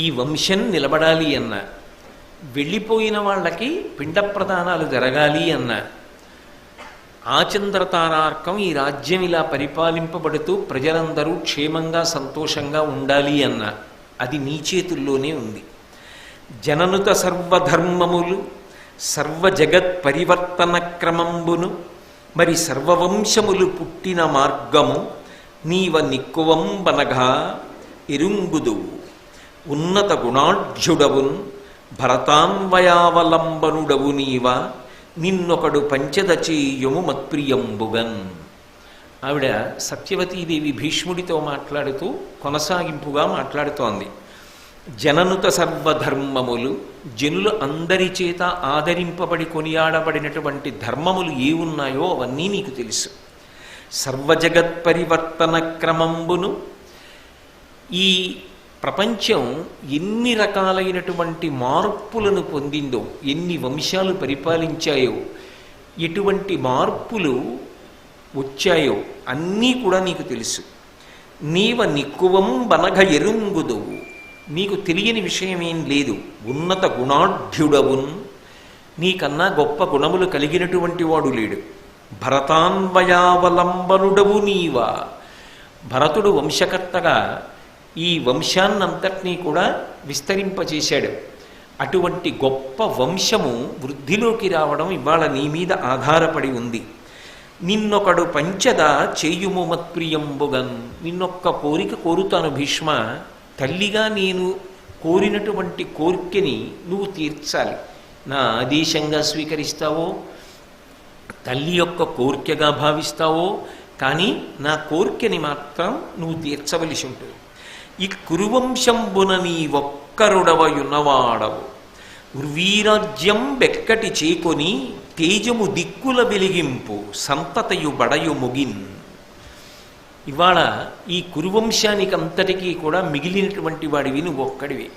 ఈ వంశం నిలబడాలి అన్న. వెళ్ళిపోయిన వాళ్ళకి పిండ ప్రదానాలు జరగాలి అన్న. ఆచంద్రతారార్కం ఈ రాజ్యం ఇలా పరిపాలింపబడుతూ ప్రజలందరూ క్షేమంగా సంతోషంగా ఉండాలి అన్న. అది నీ చేతుల్లోనే ఉంది. జననుత సర్వధర్మములు సర్వ జగత్ పరివర్తన క్రమంబును మరి సర్వవంశములు పుట్టిన మార్గము నీవ నిక్కువంబనగా ఎరుంగుదువు ఉన్నత గుణాఢ్యుడవున్ భరతాన్వయావలంబనుడవు నీవ నిన్నొకడు పంచదచేయము మత్ప్రియంబుగన్ ఆవిడ సత్యవతీదేవి భీష్ముడితో మాట్లాడుతూ కొనసాగింపుగా మాట్లాడుతోంది. జననుత సర్వధర్మములు జనులు అందరి చేత ఆదరింపబడి కొనియాడబడినటువంటి ధర్మములు ఏ ఉన్నాయో అవన్నీ నీకు తెలుసు. సర్వజగత్ పరివర్తన క్రమంబును ఈ ప్రపంచం ఎన్ని రకాలైనటువంటి మార్పులను పొందిందో ఎన్ని వంశాలు పరిపాలించాయో ఎటువంటి మార్పులు వచ్చాయో అన్నీ కూడా నీకు తెలుసు. నీవ నిక్కువం బనఘ ఎరుంగుదవు. నీకు తెలియని విషయం ఏం లేదు. ఉన్నత గుణాఢ్యుడవున్. నీకన్నా గొప్ప గుణములు కలిగినటువంటి వాడు లేడు. భరతాన్వయావలంబనుడవు నీవా. భరతుడు వంశకర్తగా ఈ వంశాన్నంతటినీ కూడా విస్తరింపజేశాడు. అటువంటి గొప్ప వంశము వృద్ధిలోకి రావడం ఇవాళ నీ మీద ఆధారపడి ఉంది. నిన్నొకడు పంచద చేయుము మత్ప్రియంబుగన్ నిన్నొక్క కోరిక కోరుతాను భీష్మ. తల్లిగా నేను కోరినటువంటి కోరికని నువ్వు తీర్చాలి. నా ఆదేశంగా స్వీకరిస్తావో తల్లి యొక్క కోరికగా భావిస్తావో కానీ నా కోరికని మాత్రం నువ్వు తీర్చవలసి ఉంటుంది. ఈ కురువంశంబున నీ ఒక్కరుడవయున్నవాడవు ఉర్వీరాజ్యం బెక్కటి చేకొని తేజము దిక్కుల వెలిగింపు సంతతయు బడయు ముగిన్. ఇవాళ ఈ కురువంశానికి అంతటికీ కూడా మిగిలినటువంటి వాడివి నువ్వు ఒక్కడివి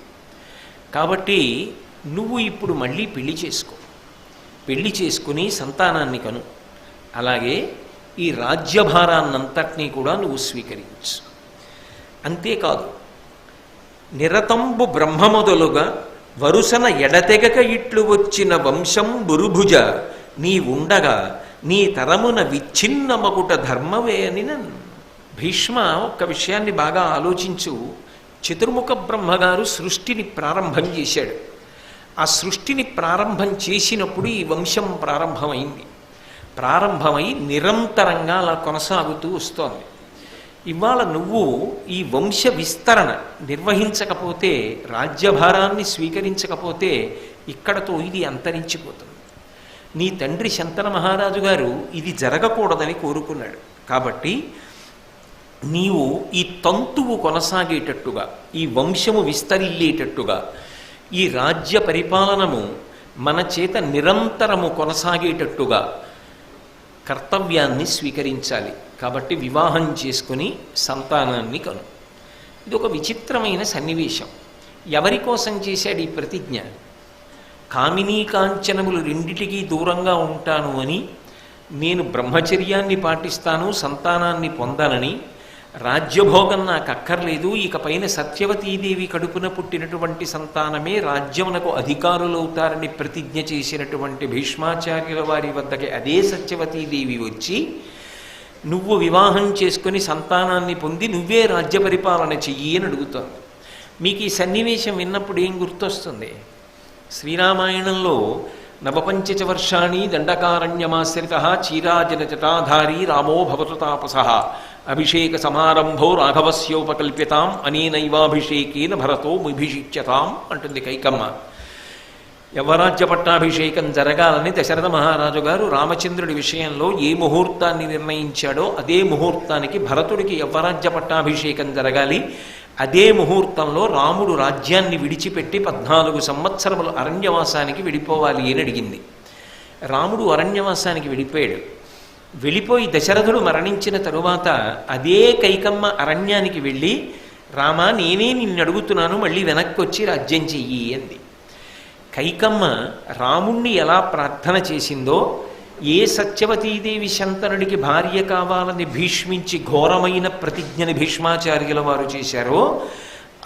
కాబట్టి నువ్వు ఇప్పుడు మళ్ళీ పెళ్ళి చేసుకో. పెళ్ళి చేసుకుని సంతానాన్ని కను. అలాగే ఈ రాజ్యభారాన్నంతటినీ కూడా నువ్వు స్వీకరించు. అంతేకాదు. నిరతంబు బ్రహ్మమొదలుగా వరుసన ఎడతెగక ఇట్లు వచ్చిన వంశం బురుభుజ నీ ఉండగా నీ తరమున విచ్ఛిన్నమగుట అని భీష్మ ఒక్క విషయాన్ని బాగా ఆలోచించు. చతుర్ముఖ బ్రహ్మగారు సృష్టిని ప్రారంభం చేశాడు. ఆ సృష్టిని ప్రారంభం చేసినప్పుడు ఈ వంశం ప్రారంభమైంది. ప్రారంభమై నిరంతరంగా అలా కొనసాగుతూ వస్తోంది. ఇవాళ నువ్వు ఈ వంశ విస్తరణ నిర్వహించకపోతే రాజ్యభారాన్ని స్వీకరించకపోతే ఇక్కడతో ఇది అంతరించిపోతుంది. నీ తండ్రి శంతన మహారాజు గారు ఇది జరగకూడదని కోరుకున్నాడు. కాబట్టి నీవు ఈ తంతువు కొనసాగేటట్టుగా ఈ వంశము విస్తరిల్లేటట్టుగా ఈ రాజ్య పరిపాలనము మన చేత నిరంతరము కొనసాగేటట్టుగా కర్తవ్యాన్ని స్వీకరించాలి. కాబట్టి వివాహం చేసుకుని సంతానాన్ని కను. ఇది ఒక విచిత్రమైన సన్నివేశం. ఎవరి కోసం చేశాడు ఈ ప్రతిజ్ఞ? కామినీ కాంచనములు రెండిటికీ దూరంగా ఉంటాను అని నేను బ్రహ్మచర్యాన్ని పాటిస్తాను సంతానాన్ని పొందానని రాజ్యభోగం నాకు అక్కర్లేదు ఇకపైన సత్యవతీదేవి కడుపున పుట్టినటువంటి సంతానమే రాజ్యమునకు అధికారులవుతారని ప్రతిజ్ఞ చేసినటువంటి భీష్మాచార్యుల వారి వద్దకి అదే సత్యవతీదేవి వచ్చి నువ్వు వివాహం చేసుకుని సంతానాన్ని పొంది నువ్వే రాజ్య పరిపాలన చెయ్యి అని అడుగుతావు మీకు ఈ సన్నివేశం విన్నప్పుడు ఏం గుర్తొస్తుంది? శ్రీరామాయణంలో నవపంచచ వర్షాణి దండకారణ్యమాశ్రిత చీరాజన జటాధారి రామో భవతు తాపస అభిషేక సమారంభో రాఘవస్యోపకల్ప్యతాం అనేనైవాభిషేకేన భరతో విభిషిచ్యతాం అంటుంది కైకమ్మ. యవరాజ్య పట్టాభిషేకం జరగాలని దశరథ మహారాజు గారు రామచంద్రుడి విషయంలో ఏ ముహూర్తాన్ని నిర్ణయించాడో అదే ముహూర్తానికి భరతుడికి యవరాజ్య పట్టాభిషేకం జరగాలి. అదే ముహూర్తంలో రాముడు రాజ్యాన్ని విడిచిపెట్టి పద్నాలుగు సంవత్సరములు అరణ్యవాసానికి వెళ్ళిపోవాలి అని అడిగింది. రాముడు అరణ్యవాసానికి వెళ్ళిపోయాడు వెళ్ళిపోయి దశరథుడు మరణించిన తరువాత అదే కైకమ్మ అరణ్యానికి వెళ్ళి రామ నేనే నిన్ను అడుగుతున్నాను మళ్ళీ వెనక్కి వచ్చి రాజ్యం చెయ్యి అంది. కైకమ్మ రాముణ్ణి ఎలా ప్రార్థన చేసిందో ఏ సత్యవతీదేవి శంతనుడికి భార్య కావాలని భీష్మించి ఘోరమైన ప్రతిజ్ఞని భీష్మాచార్యుల వారు చేశారో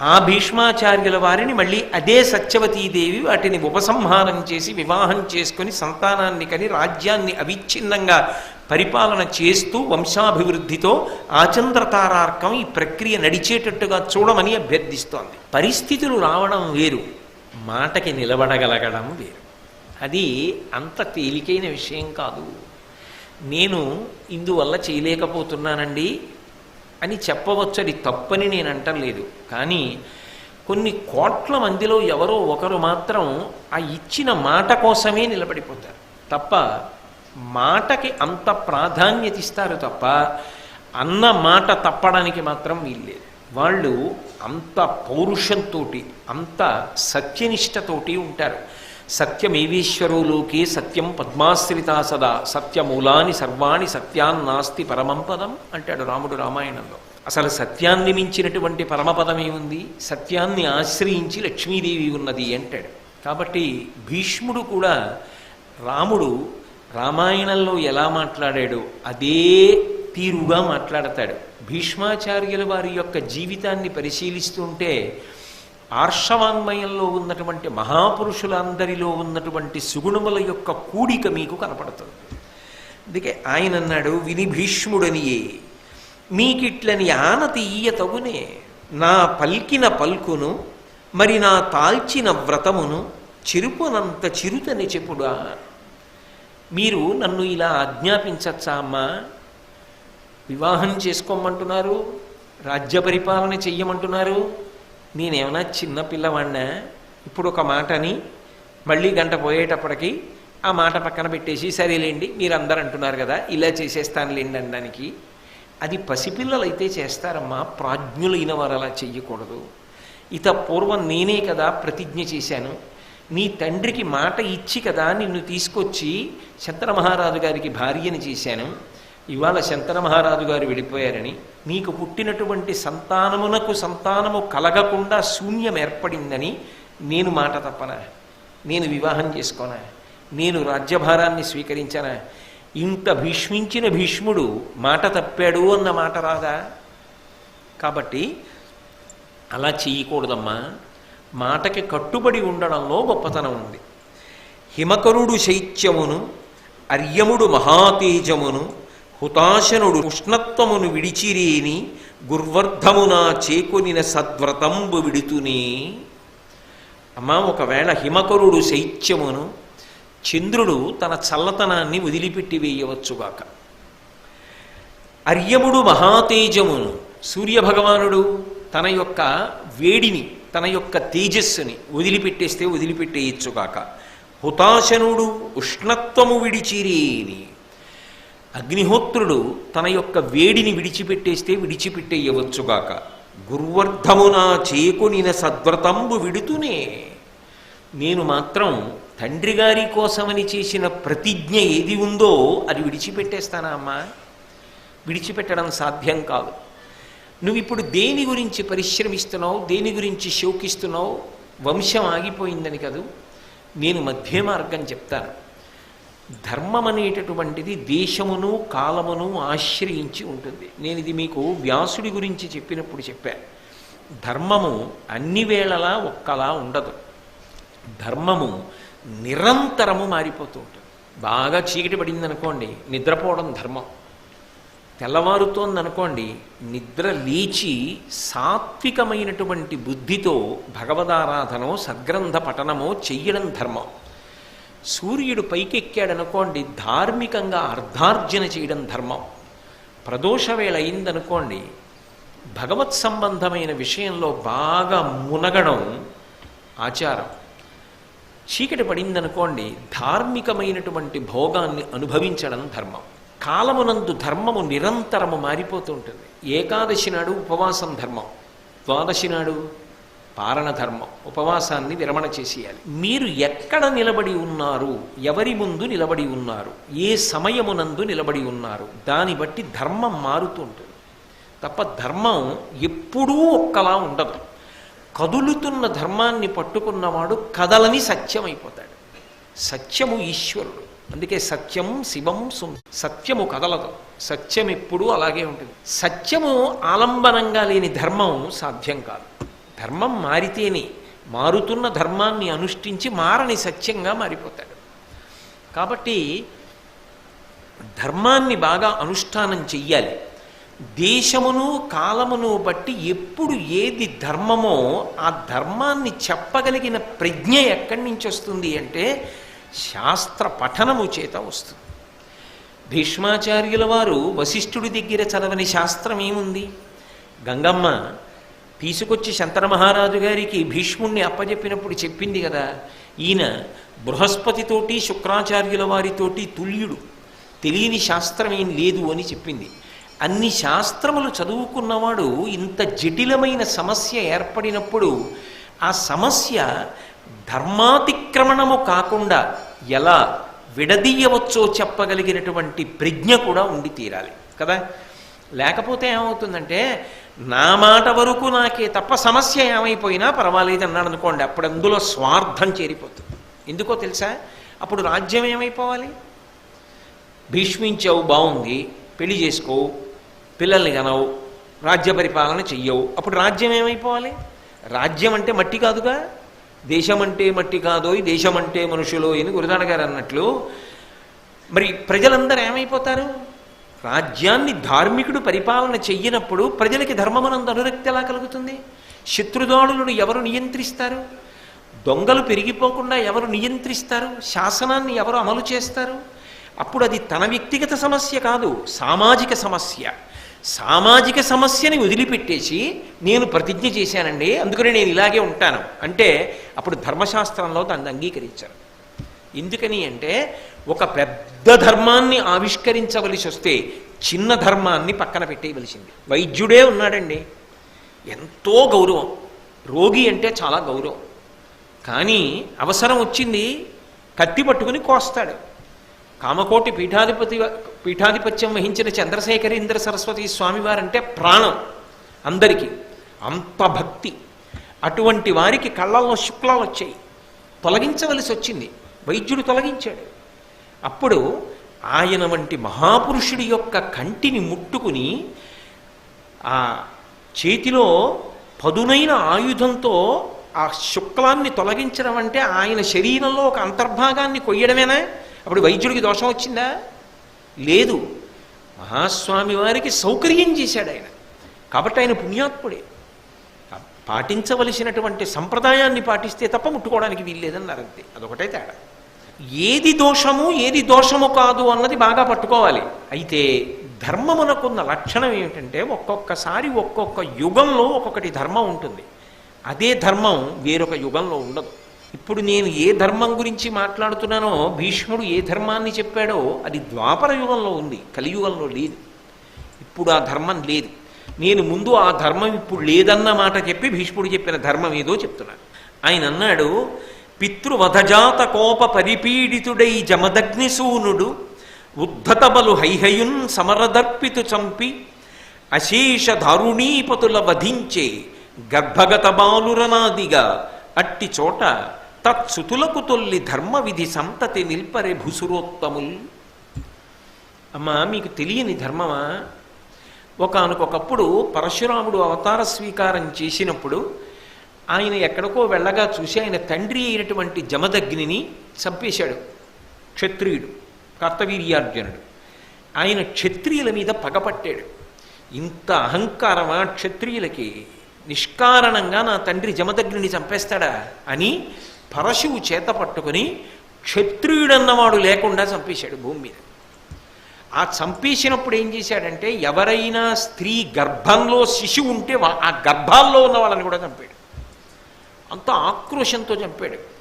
ఆ భీష్మాచార్యుల వారిని మళ్ళీ అదే సత్యవతీదేవి వాటిని ఉపసంహారం చేసి వివాహం చేసుకుని సంతానాన్ని కని రాజ్యాన్ని అవిచ్ఛిన్నంగా పరిపాలన చేస్తూ వంశాభివృద్ధితో ఆచంద్రతారార్కం ఈ ప్రక్రియ నడిచేటట్టుగా చూడమని అభ్యర్థిస్తోంది. పరిస్థితులు రావడం వేరు మాటకి నిలబడగలగడం వేరు. అది అంత తేలికైన విషయం కాదు. నేను ఇందువల్ల చేయలేకపోతున్నానండి అని చెప్పవచ్చు అది తప్పని నేను అంటలేదు. కానీ కొన్ని కోట్ల మందిలో ఎవరో ఒకరు మాత్రం ఆ ఇచ్చిన మాట కోసమే నిలబడిపోతారు. తప్ప మాటకి అంత ప్రాధాన్యత ఇస్తారు తప్ప అన్న మాట తప్పడానికి మాత్రం వీల్లేదు. వాళ్ళు అంత పౌరుషంతో అంత సత్యనిష్టతోటి ఉంటారు. సత్యమేవీశ్వరులోకి సత్యం పద్మాశ్రితా సదా సత్యమూలాని సర్వాణి సత్యాన్నాస్తి పరమం పదం అంటాడు రాముడు రామాయణంలో. అసలు సత్యాన్ని మించినటువంటి పరమపదం ఏముంది? సత్యాన్ని ఆశ్రయించి లక్ష్మీదేవి ఉన్నది అంటాడు. కాబట్టి భీష్ముడు కూడా రాముడు రామాయణంలో ఎలా మాట్లాడాడో అదే తీరుగా మాట్లాడతాడు. భీష్మాచార్యుల వారి యొక్క జీవితాన్ని పరిశీలిస్తుంటే ఆర్షవాంగ్మయంలో ఉన్నటువంటి మహాపురుషులందరిలో ఉన్నటువంటి సుగుణముల యొక్క కూడిక మీకు కనపడుతుంది. అందుకే ఆయన అన్నాడు విని భీష్ముడనియే మీకిట్లని ఆనతి ఈయ తగునే నా పల్కిన పల్కును మరి నా తాల్చిన వ్రతమును చిరుపునంత చిరుతని చెప్పుడా? మీరు నన్ను ఇలా ఆజ్ఞాపించచ్చా అమ్మా? వివాహం చేసుకోమంటున్నారు రాజ్య పరిపాలన చెయ్యమంటున్నారు. నేనేమన్నా చిన్నపిల్లవాడినా ఇప్పుడు ఒక మాటని మళ్ళీ గంట పోయేటప్పటికి ఆ మాట పక్కన పెట్టేసి సరేలేండి మీరు అందరు అంటున్నారు కదా ఇలా చేసేస్తానులేండి అనడానికి. అది పసిపిల్లలైతే చేస్తారమ్మా ప్రాజ్ఞులైన వారు అలా చెయ్యకూడదు. ఇత పూర్వం నేనే కదా ప్రతిజ్ఞ చేశాను. నీ తండ్రికి మాట ఇచ్చి కదా నిన్ను తీసుకొచ్చి శంకర మహారాజు గారికి భార్యని చేశాను. ఇవాళ శంకర మహారాజు గారు వెళ్ళిపోయారని నీకు పుట్టినటువంటి సంతానమునకు సంతానము కలగకుండా శూన్యం ఏర్పడిందని నేను మాట తప్పనా? నేను వివాహం చేసుకోనా? నేను రాజ్యభారాన్ని స్వీకరించనా? ఇంత భీష్మించిన భీష్ముడు మాట తప్పాడు అన్న మాట రాదా? కాబట్టి అలా చేయకూడదమ్మా. మాటకి కట్టుబడి ఉండడంలో గొప్పతనం ఉంది. హిమకరుడు శైత్యమును అర్యముడు మహాతేజమును హుతాశనుడు ఉష్ణత్వమును విడిచిరేని గుర్వర్ధమున చేకొనిన సద్వ్రతంబు విడుతునే. అమ్మా ఒకవేళ హిమకరుడు శైత్యమును చంద్రుడు తన చల్లతనాన్ని వదిలిపెట్టి వేయవచ్చుగాక అర్యముడు మహాతేజమును సూర్యభగవానుడు తన యొక్క వేడిని తన యొక్క తేజస్సుని వదిలిపెట్టేస్తే వదిలిపెట్టేయచ్చుగాక. హుతాశనుడు ఉష్ణత్వము విడిచిరేని. అగ్నిహోత్రుడు తన యొక్క వేడిని విడిచిపెట్టేస్తే విడిచిపెట్టేయవచ్చుగాక. గుర్వర్ధమున చేకునిన సద్వ్రతంబు విడుతూనే. నేను మాత్రం తండ్రి గారి కోసమని చేసిన ప్రతిజ్ఞ ఏది ఉందో అది విడిచిపెట్టేస్తానా అమ్మా విడిచిపెట్టడం సాధ్యం కాదు. నువ్వు ఇప్పుడు దేని గురించి పరిశ్రమిస్తున్నావు? దేని గురించి శోకిస్తున్నావు? వంశం ఆగిపోయిందని కదూ? నేను మధ్య మార్గం చెప్తాను. ధర్మం అనేటటువంటిది దేశమును కాలమును ఆశ్రయించి ఉంటుంది. నేను ఇది మీకు వ్యాసుడి గురించి చెప్పినప్పుడు చెప్పా. ధర్మము అన్ని వేళలా ఒక్కలా ఉండదు. ధర్మము నిరంతరము మారిపోతూ ఉంటుంది. బాగా చీకటి పడింది అనుకోండి నిద్రపోవడం ధర్మం. తెల్లవారుతోందనుకోండి నిద్ర లేచి సాత్వికమైనటువంటి బుద్ధితో భగవదారాధనో సద్గ్రంథ పఠనమో చెయ్యడం ధర్మం. సూర్యుడు పైకెక్కాడనుకోండి ధార్మికంగా అర్ధార్జన చేయడం ధర్మం. ప్రదోషవేళ అయిందనుకోండి భగవత్ సంబంధమైన విషయంలో బాగా మునగడం ఆచారం. చీకటి పడిందనుకోండి ధార్మికమైనటువంటి భోగాన్ని అనుభవించడం ధర్మం. కాలమునందు ధర్మము నిరంతరము మారిపోతూ ఉంటుంది ఏకాదశి నాడు ఉపవాసం ధర్మం ద్వాదశి నాడు పారణ ధర్మం ఉపవాసాన్ని విరమణ చేసేయాలి. మీరు ఎక్కడ నిలబడి ఉన్నారు ఎవరి ముందు నిలబడి ఉన్నారు ఏ సమయమునందు నిలబడి ఉన్నారు దాన్ని బట్టి ధర్మం మారుతూ ఉంటుంది తప్ప ధర్మం ఎప్పుడూ ఒక్కలా ఉండదు. కదులుతున్న ధర్మాన్ని పట్టుకున్నవాడు కదలని సత్యమైపోతాడు. సత్యము ఈశ్వరుడు. అందుకే సత్యం శివం సుం సత్యము కదలదు. సత్యం ఎప్పుడూ అలాగే ఉంటుంది. సత్యము ఆలంబనంగా లేని ధర్మం సాధ్యం కాదు. ధర్మం మారితేనే మారుతున్న ధర్మాన్ని అనుష్ఠించి మారని సత్యంగా మారిపోతాడు. కాబట్టి ధర్మాన్ని బాగా అనుష్ఠానం చెయ్యాలి. దేశమును కాలమును బట్టి ఎప్పుడు ఏది ధర్మమో ఆ ధర్మాన్ని చెప్పగలిగిన ప్రజ్ఞ ఎక్కడి నుంచి వస్తుంది అంటే శాస్త్ర పఠనము చేత వస్తుంది. భీష్మాచార్యుల వారు వశిష్ఠుడి దగ్గర చదవని శాస్త్రం ఏముంది? గంగమ్మ తీసుకొచ్చి శంకర మహారాజు గారికి భీష్ముణ్ణి అప్పజెప్పినప్పుడు చెప్పింది కదా ఈయన బృహస్పతితోటి శుక్రాచార్యుల వారితోటి తుల్యుడు తెలియని శాస్త్రం ఏం లేదు అని చెప్పింది. అన్ని శాస్త్రములు చదువుకున్నవాడు ఇంత జటిలమైన సమస్య ఏర్పడినప్పుడు ఆ సమస్య ధర్మాతిక్రమణము కాకుండా ఎలా విడదీయవచ్చో చెప్పగలిగినటువంటి ప్రజ్ఞ కూడా ఉండి తీరాలి కదా? లేకపోతే ఏమవుతుందంటే నా మాట వరకు నాకే తప్ప సమస్య ఏమైపోయినా పర్వాలేదు అన్నాడు అనుకోండి అప్పుడు అందులో స్వార్థం చేరిపోతుంది. ఎందుకో తెలుసా? అప్పుడు రాజ్యం ఏమైపోవాలి? భీష్మించావు బాగుంది పెళ్ళి చేసుకోవు పిల్లల్ని కనవు రాజ్య పరిపాలన చెయ్యవు అప్పుడు రాజ్యం ఏమైపోవాలి? రాజ్యం అంటే మట్టి కాదుగా? దేశమంటే మట్టి కాదోయ్ ఈ దేశమంటే మనుషులు అని గురుదాడ గారు అన్నట్లు మరి ప్రజలందరూ ఏమైపోతారు? రాజ్యాన్ని ధార్మికుడు పరిపాలన చెయ్యనప్పుడు ప్రజలకి ధర్మమనందు అనురక్తి ఎలా కలుగుతుంది? శత్రుదాడులను ఎవరు నియంత్రిస్తారు? దొంగలు పెరిగిపోకుండా ఎవరు నియంత్రిస్తారు? శాసనాన్ని ఎవరు అమలు చేస్తారు? అప్పుడు అది తన వ్యక్తిగత సమస్య కాదు సామాజిక సమస్య. సామాజిక సమస్యని వదిలిపెట్టేసి నేను ప్రతిజ్ఞ చేశానండి అందుకని నేను ఇలాగే ఉంటాను. అంటే అప్పుడు ధర్మశాస్త్రంలో దాన్ని అంగీకరించారు. ఎందుకని అంటే ఒక పెద్ద ధర్మాన్ని ఆవిష్కరించవలసి వస్తే చిన్న ధర్మాన్ని పక్కన పెట్టేయవలసింది. వైద్యుడే ఉన్నాడండి. ఎంతో గౌరవం. రోగి అంటే చాలా గౌరవం. కానీ అవసరం వచ్చింది కత్తి పట్టుకుని కోస్తాడు. కామకోటి పీఠాధిపతి పీఠాధిపత్యం వహించిన చంద్రశేఖరేంద్ర సరస్వతి స్వామివారంటే ప్రాణం అందరికీ. అంత భక్తి. అటువంటి వారికి కళ్ళల్లో శుక్లాలు వచ్చాయి. తొలగించవలసి వచ్చింది. వైద్యుడు తొలగించాడు. అప్పుడు ఆయన వంటి మహాపురుషుడి యొక్క కంటిని ముట్టుకుని ఆ చేతిలో పదునైన ఆయుధంతో ఆ శుక్లాన్ని తొలగించడం అంటే ఆయన శరీరంలో ఒక అంతర్భాగాన్ని కొయ్యడమేనా? అప్పుడు వైద్యుడికి దోషం వచ్చిందా? లేదు. మహాస్వామి వారికి సౌకర్యం చేశాడు ఆయన. కాబట్టి ఆయన పుణ్యాత్ముడే. పాటించవలసినటువంటి సంప్రదాయాన్ని పాటిస్తే తప్ప ముట్టుకోవడానికి వీల్లేదన్నారు అంతే. అదొకటే తేడా. ఏది దోషము ఏది దోషము కాదు అన్నది బాగా పట్టుకోవాలి. అయితే ధర్మమునకున్న లక్షణం ఏమిటంటే ఒక్కొక్కసారి ఒక్కొక్క యుగంలో ఒక్కొక్కటి ధర్మం ఉంటుంది. అదే ధర్మం వేరొక యుగంలో ఉండదు. ఇప్పుడు నేను ఏ ధర్మం గురించి మాట్లాడుతున్నానో భీష్ముడు ఏ ధర్మాన్ని చెప్పాడో అది ద్వాపర యుగంలో ఉంది కలియుగంలో లేదు. ఇప్పుడు ఆ ధర్మం లేదు. నేను ముందు ఆ ధర్మం ఇప్పుడు లేదన్న మాట చెప్పి భీష్ముడు చెప్పిన ధర్మం ఏదో చెప్తున్నాను ఆయన అన్నాడు పితృవధజాత కోప పరిపీడితుడై జమదగ్నిసూనుడు ఉద్ధతబలు హైహయున్ సమరదర్పితు చంపి అశేష దారుణీపతుల వధించే గర్భగత బాలురనాదిగా అట్టి చోట తత్సుతులకు తొల్లి ధర్మ విధి సంతతి నిల్పరే భుసురోత్తముల్. అమ్మా మీకు తెలియని ధర్మమా? ఒకనకొకప్పుడు పరశురాముడు అవతార స్వీకారం చేసినప్పుడు ఆయన ఎక్కడికో వెళ్ళగా చూసి ఆయన తండ్రి అయినటువంటి జమదగ్నిని చంపేశాడు. క్షత్రియుడు కర్తవీర్యార్జునుడు. ఆయన క్షత్రియుల మీద పగపట్టాడు ఇంత అహంకారమా క్షత్రియులకి? నిష్కారణంగా నా తండ్రి జమదగ్నిని చంపేస్తాడా అని పరశువు చేత పట్టుకుని క్షత్రియుడన్నవాడు లేకుండా చంపేశాడు భూమి మీద. ఆ చంపేసినప్పుడు ఏం చేశాడంటే ఎవరైనా స్త్రీ గర్భంలో శిశువు ఉంటే వా- ఆ గర్భాల్లో ఉన్న వాళ్ళని కూడా చంపాడు. అంత ఆక్రోషంతో చంపాడు.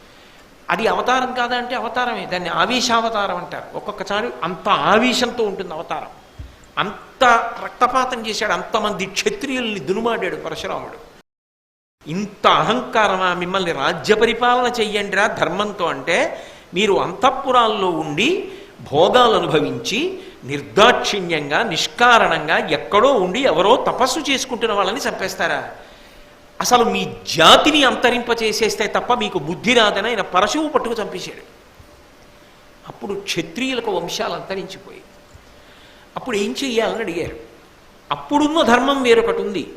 అది అవతారం కాదా అంటే అవతారమే. దాన్ని ఆవేశావతారం అంటారు. ఒక్కొక్కసారి అంత ఆవేశంతో ఉంటుంది అవతారం. అంత రక్తపాతం చేశాడు అంతమంది క్షత్రియుల్ని దునుమాడాడు పరశురాముడు. ఇంత అహంకారమా మిమ్మల్ని రాజ్య పరిపాలన చెయ్యండిరా ధర్మంతో అంటే మీరు అంతఃపురాల్లో ఉండి భోగాలు అనుభవించి నిర్దాక్షిణ్యంగా నిష్కారణంగా ఎక్కడో ఉండి ఎవరో తపస్సు చేసుకుంటున్న వాళ్ళని చంపేస్తారా? అసలు మీ జాతిని అంతరింపచేసేస్తే తప్ప మీకు బుద్ధి రాదని ఆయన పరశువు పట్టుకు చంపేశాడు. అప్పుడు క్షత్రియులకు వంశాలు అంతరించిపోయాయి. అప్పుడు ఏం చెయ్యాలని అడిగారు. అప్పుడున్న ధర్మం వేరొకటి ఉంది.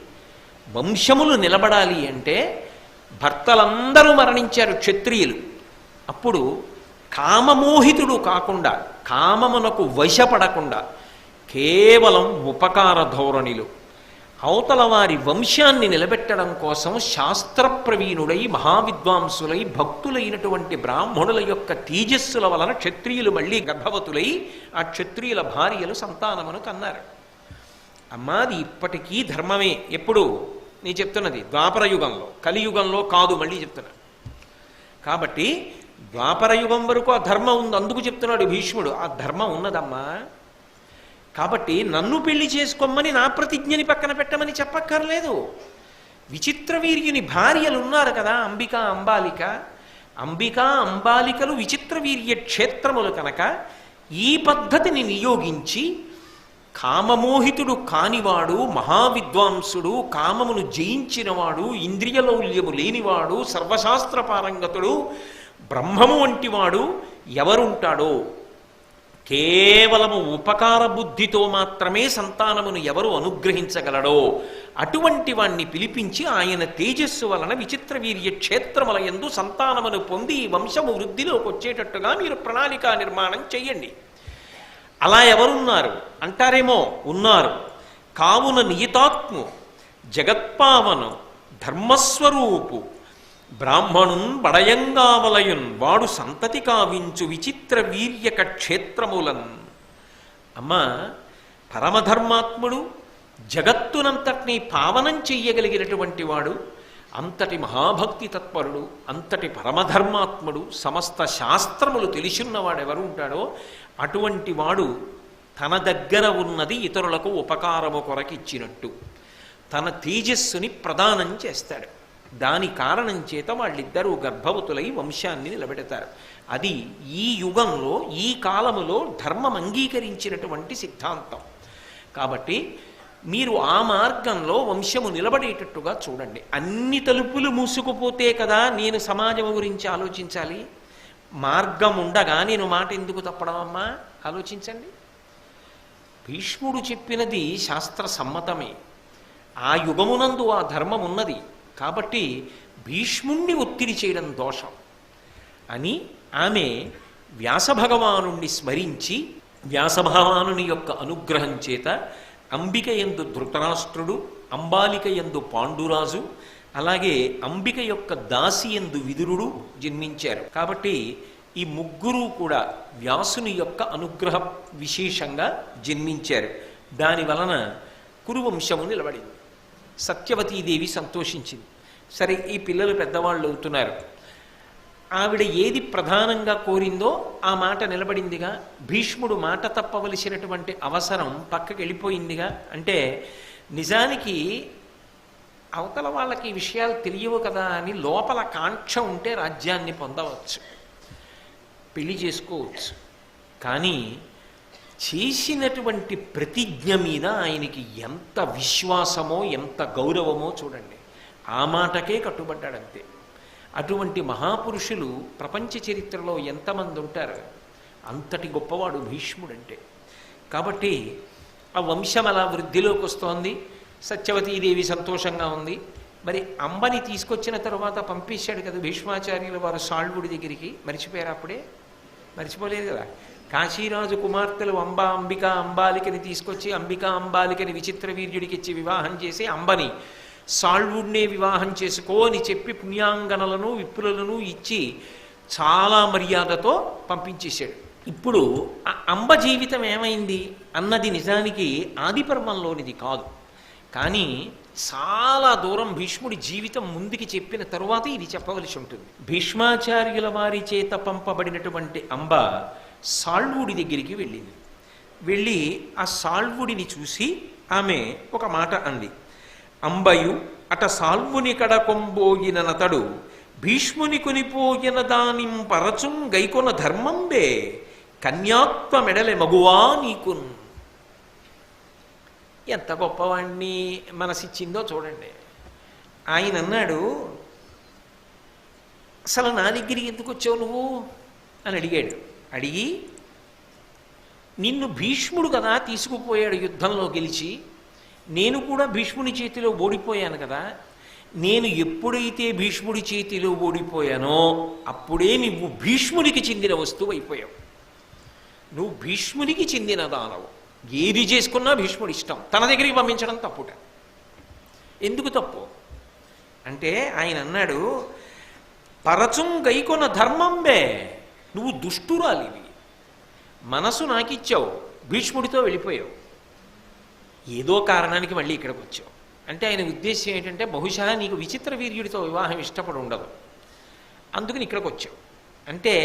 వంశములు నిలబడాలి అంటే భర్తలందరూ మరణించారు క్షత్రియులు. అప్పుడు కామమోహితుడు కాకుండా కామమునకు వశపడకుండా కేవలం ఉపకార ధోరణిలు అవతల వారి వంశాన్ని నిలబెట్టడం కోసం శాస్త్రప్రవీణుడై మహావిద్వాంసులై భక్తులైనటువంటి బ్రాహ్మణుల యొక్క తేజస్సుల వలన క్షత్రియులు మళ్ళీ గర్భవతులై ఆ క్షత్రియుల భార్యలు సంతానమును కన్నారు. అమ్మాది ఇప్పటికీ ధర్మమే. ఎప్పుడు? నేను చెప్తున్నది ద్వాపర యుగంలో. కలియుగంలో కాదు మళ్ళీ చెప్తున్నా. కాబట్టి ద్వాపరయుగం వరకు ఆ ధర్మం ఉంది అందుకు చెప్తున్నాడు భీష్ముడు. ఆ ధర్మం ఉన్నదమ్మా. కాబట్టి నన్ను పెళ్ళి చేసుకోమని నా ప్రతిజ్ఞని పక్కన పెట్టమని చెప్పక్కర్లేదు. విచిత్ర వీర్యుని భార్యలు ఉన్నారు కదా అంబిక అంబాలిక. అంబిక అంబాలికలు విచిత్ర వీర్య క్షేత్రములు కనుక ఈ పద్ధతిని నియోగించి కామమోహితుడు కానివాడు మహావిద్వాంసుడు కామమును జయించినవాడు ఇంద్రియలౌల్యము లేనివాడు సర్వశాస్త్ర పారంగతుడు బ్రహ్మము వంటివాడు ఎవరుంటాడో కేవలము ఉపకార బుద్ధితో మాత్రమే సంతానమును ఎవరు అనుగ్రహించగలడో అటువంటి వాణ్ణి పిలిపించి ఆయన తేజస్సు వలన విచిత్ర వీర్య క్షేత్రముల ఎందు సంతానమును పొంది ఈ వంశము వృద్ధిలోకి వచ్చేటట్టుగా మీరు ప్రణాళిక నిర్మాణం చెయ్యండి. అలా ఎవరున్నారు? అంటారేమో ఉన్నారు. కావున నియతాత్ము జగత్పావను ధర్మస్వరూపు బ్రాహ్మణున్ బడయంగావలయున్ వాడు సంతతి కావించు విచిత్ర వీర్యక క్షేత్రములన్. అమ్మ పరమధర్మాత్ముడు జగత్తునంతటినీ పావనం చెయ్యగలిగినటువంటి వాడు అంతటి మహాభక్తి తత్పరుడు అంతటి పరమధర్మాత్ముడు సమస్త శాస్త్రములు తెలిసిన్నవాడు ఎవరు ఉంటాడో అటువంటి వాడు తన దగ్గర ఉన్నది ఇతరులకు ఉపకారము కొరకిచ్చినట్టు. తన తేజస్సుని ప్రదానం చేస్తాడు. దాని కారణం చేత వాళ్ళిద్దరూ గర్భవతులై వంశాన్ని నిలబెడతారు. అది ఈ యుగంలో ఈ కాలములో ధర్మం అంగీకరించినటువంటి సిద్ధాంతం. కాబట్టి మీరు ఆ మార్గంలో వంశము నిలబడేటట్టుగా చూడండి. అన్ని తలుపులు మూసుకుపోతే కదా నేను సమాజం గురించి ఆలోచించాలి? మార్గం ఉండగా నేను మాట ఎందుకు తప్పడమమ్మా ఆలోచించండి. భీష్ముడు చెప్పినది శాస్త్ర సమ్మతమే ఆ యుగమునందు ఆ ధర్మం ఉన్నది కాబట్టి భీష్ముణ్ణి ఒత్తిడి చేయడం దోషం అని ఆమె వ్యాసభగవానుణ్ణి స్మరించి వ్యాసభగవానుని యొక్క అనుగ్రహం చేత అంబిక ఎందు ధృతరాష్ట్రుడు అంబాలిక ఎందు పాండురాజు అలాగే అంబిక యొక్క దాసి ఎందు విదురుడు జన్మించారు. కాబట్టి ఈ ముగ్గురు కూడా వ్యాసుని యొక్క అనుగ్రహ విశేషంగా జన్మించారు. దాని వలన కురువంశము నిలబడింది. సత్యవతీదేవి సంతోషించింది. సరే ఈ పిల్లలు పెద్దవాళ్ళు అవుతున్నారు. ఆవిడ ఏది ప్రధానంగా కోరిందో ఆ మాట నిలబడిందిగా భీష్ముడు మాట తప్పవలసినటువంటి అవసరం పక్కకి వెళ్ళిపోయిందిగా. అంటే నిజానికి అవతల వాళ్ళకి ఈ విషయాలు తెలియవు కదా అని లోపల కాంక్ష ఉంటే రాజ్యాన్ని పొందవచ్చు. పెళ్ళి చేసుకోవచ్చు. కానీ చేసినటువంటి ప్రతిజ్ఞ మీద ఆయనకి ఎంత విశ్వాసమో ఎంత గౌరవమో చూడండి. ఆ మాటకే కట్టుబడ్డాడంతే. అటువంటి మహాపురుషులు ప్రపంచ చరిత్రలో ఎంతమంది ఉంటారు? అంతటి గొప్పవాడు భీష్ముడంటే. కాబట్టి ఆ వంశం అలా వృద్ధిలోకి వస్తోంది. సత్యవతీదేవి సంతోషంగా ఉంది. మరి అంబని తీసుకొచ్చిన తర్వాత పంపించాడు కదా భీష్మాచార్యుల వారు సాల్వుడి దగ్గరికి. మర్చిపోయారు అప్పుడే? మర్చిపోలేదు కదా? కాశీరాజు కుమార్తెలు అంబ అంబిక అంబాలికని తీసుకొచ్చి అంబిక అంబాలికని విచిత్ర వీర్యుడికి ఇచ్చి వివాహం చేసి అంబని సాల్వుడినే వివాహం చేసుకో అని చెప్పి పుణ్యాంగనలను విప్పులను ఇచ్చి చాలా మర్యాదతో పంపించేశాడు. ఇప్పుడు ఆ అంబ జీవితం ఏమైంది అన్నది నిజానికి ఆదిపర్వంలోనిది కాదు. కానీ చాలా దూరం భీష్ముడి జీవితం ముందుకి చెప్పిన తరువాత ఇది చెప్పవలసి ఉంటుంది. భీష్మాచార్యుల వారి చేత పంపబడినటువంటి అంబ సాల్వుడి దగ్గరికి వెళ్ళింది. వెళ్ళి ఆ సాల్వుడిని చూసి ఆమె ఒక మాట అంది. అంబయు అట సాల్వుని కడ నతడు భీష్ముని కొనిపోయిన దానిం పరచుం గైకొన ధర్మంబే కన్యాత్వ మెడలె మగువా నీకున్. ఎంత గొప్పవాణ్ణి మనసిచ్చిందో చూడండి. ఆయన అన్నాడు అసలు నా దగ్గరికి ఎందుకు వచ్చావు నువ్వు? అని అడిగాడు. అడిగి నిన్ను భీష్ముడు కదా తీసుకుపోయాడు యుద్ధంలో గెలిచి? నేను కూడా భీష్ముడి చేతిలో ఓడిపోయాను కదా. నేను ఎప్పుడైతే భీష్ముడి చేతిలో ఓడిపోయానో అప్పుడే నువ్వు భీష్ముడికి చెందిన వస్తువు అయిపోయావు. నువ్వు భీష్ముడికి చెందిన దానవు. ఏది చేసుకున్నా భీష్ముడి ఇష్టం. తన దగ్గరికి పంపించడం తప్పుట. ఎందుకు తప్పు? అంటే ఆయన అన్నాడు పరచుం గైకొన ధర్మంబే నువ్వు దుష్టురాలివి. మనసు నాకిచ్చావు భీష్ముడితో వెళ్ళిపోయావు. ఏదో కారణానికి మళ్ళీ ఇక్కడికి వచ్చావు. అంటే ఆయన ఉద్దేశం ఏంటంటే బహుశా నీకు విచిత్ర వీర్యుడితో వివాహం ఇష్టపడి ఉండదు. అందుకని ఇక్కడికి వచ్చావు. అంటే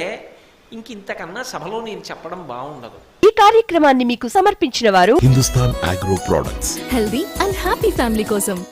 ఇంక ఇంతకన్నా సభలో నేను చెప్పడం బాగుండదు. ఈ కార్యక్రమాన్ని మీకు సమర్పించిన వారు Agro Products. Healthy and happy family కోసం.